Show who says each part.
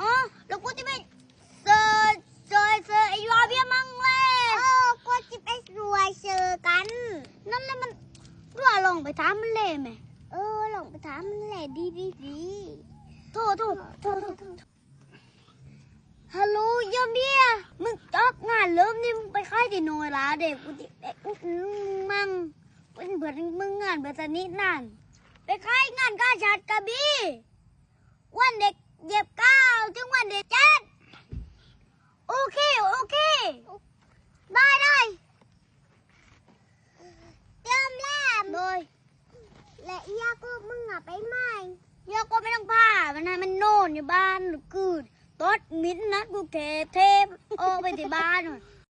Speaker 1: ออแล้วกูจะไปซื้อร์เซอร์เอไอ้รอเบียมังเลยเอ
Speaker 2: อกูจะไปสวยเซื้อกัน
Speaker 1: นั่นแล้วมันรั่วลงไปถามมันเลยไหม
Speaker 2: เออลงไปถามมันเลยดีดีดี
Speaker 1: โทษโทษ
Speaker 2: โทษ
Speaker 1: ฮัลโหลยอมเบียมึงจบงานเริ่มนี่มึงไปค่ายตีนอยละเด็กกูจะเด็กมึงมังเป็นเหมือนมึงงานเบื่อสนิทนั่นไปค่ายงานก้าชา dẹp cao chúng mình để chết ok ok.
Speaker 2: Đây đây tiêm làm.
Speaker 1: Rồi.
Speaker 2: Lại ya cô mừng ngập ấy mai.
Speaker 1: Ya cô mấy đồng bà bên này mình nôn như ban được cừu tốt mít nát cô kề thêm. Ô bên thì ban rồi.